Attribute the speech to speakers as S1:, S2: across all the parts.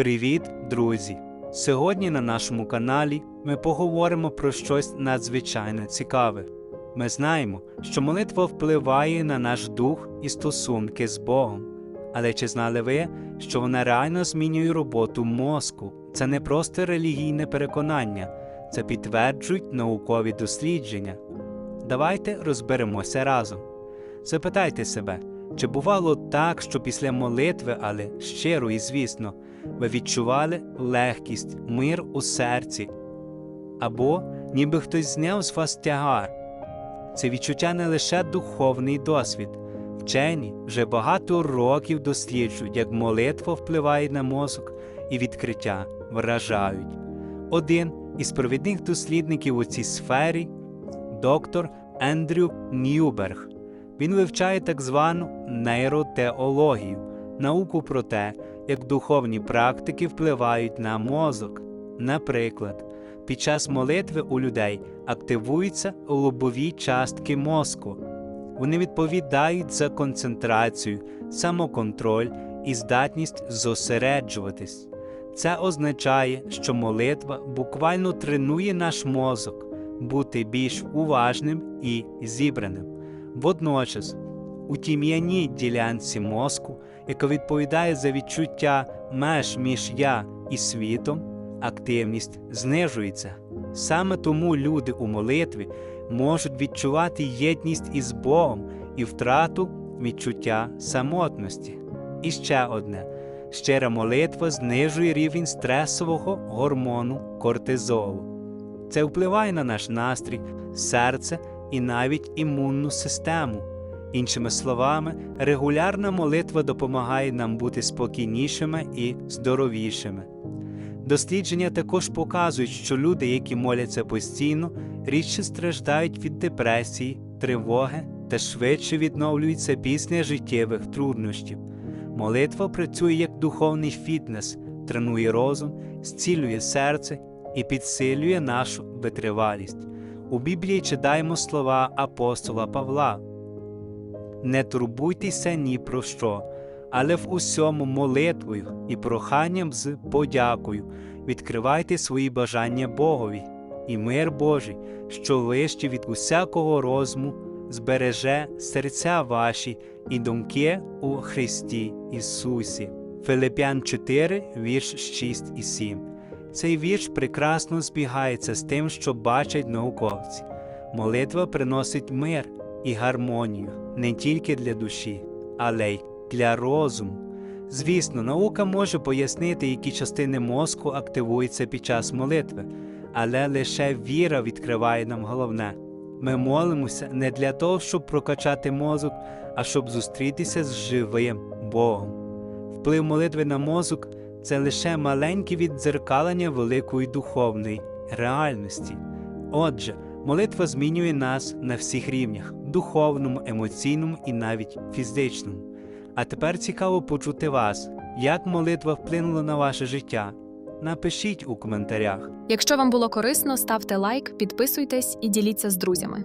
S1: Привіт, друзі! Сьогодні на нашому каналі ми поговоримо про щось надзвичайно цікаве. Ми знаємо, що молитва впливає на наш дух і стосунки з Богом. Але чи знали ви, що вона реально змінює роботу мозку? Це не просто релігійне переконання, це підтверджують наукові дослідження. Давайте розберемося разом. Запитайте себе, чи бувало так, що після молитви, але щиро і звісно, ви відчували легкість, мир у серці, або ніби хтось зняв з вас тягар. Це відчуття не лише духовний досвід. Вчені вже багато років досліджують, як молитва впливає на мозок і відкриття вражають. Один із провідних дослідників у цій сфері доктор Ендрю Ньюберг. Він вивчає так звану нейротеологію, науку про те, як духовні практики впливають на мозок. Наприклад, під час молитви у людей активуються лобові частки мозку. Вони відповідають за концентрацію, самоконтроль і здатність зосереджуватись. Це означає, що молитва буквально тренує наш мозок бути більш уважним і зібраним. Водночас, у тім'яній ділянці мозку, яка відповідає за відчуття меж між я і світом, активність знижується. Саме тому люди у молитві можуть відчувати єдність із Богом і втрату відчуття самотності. І ще одне: щира молитва знижує рівень стресового гормону кортизолу. Це впливає на наш настрій, серце і навіть імунну систему. Іншими словами, регулярна молитва допомагає нам бути спокійнішими і здоровішими. Дослідження також показують, що люди, які моляться постійно, рідше страждають від депресії, тривоги та швидше відновлюються після життєвих труднощів. Молитва працює як духовний фітнес, тренує розум, зцілює серце і підсилює нашу витривалість. У Біблії читаємо слова апостола Павла. Не турбуйтеся ні про що, але в усьому молитвою і проханням з подякою відкривайте свої бажання Богові, і мир Божий, що вище від усякого розуму, збереже серця ваші і думки у Христі Ісусі. Филип'ян 4, вірш 6 і 7. Цей вірш прекрасно збігається з тим, що бачать науковці. Молитва приносить мир і гармонію не тільки для душі, але й для розуму. Звісно, наука може пояснити, які частини мозку активуються під час молитви, але лише віра відкриває нам головне. Ми молимося не для того, щоб прокачати мозок, а щоб зустрітися з живим Богом. Вплив молитви на мозок це лише маленьке віддзеркалення великої духовної реальності. Отже, молитва змінює нас на всіх рівнях духовному, емоційному і навіть фізичному. А тепер цікаво почути вас, як молитва вплинула на ваше життя. Напишіть у коментарях.
S2: Якщо вам було корисно, ставте лайк, підписуйтесь і діліться з друзями.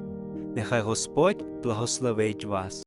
S1: Нехай Господь благословить вас.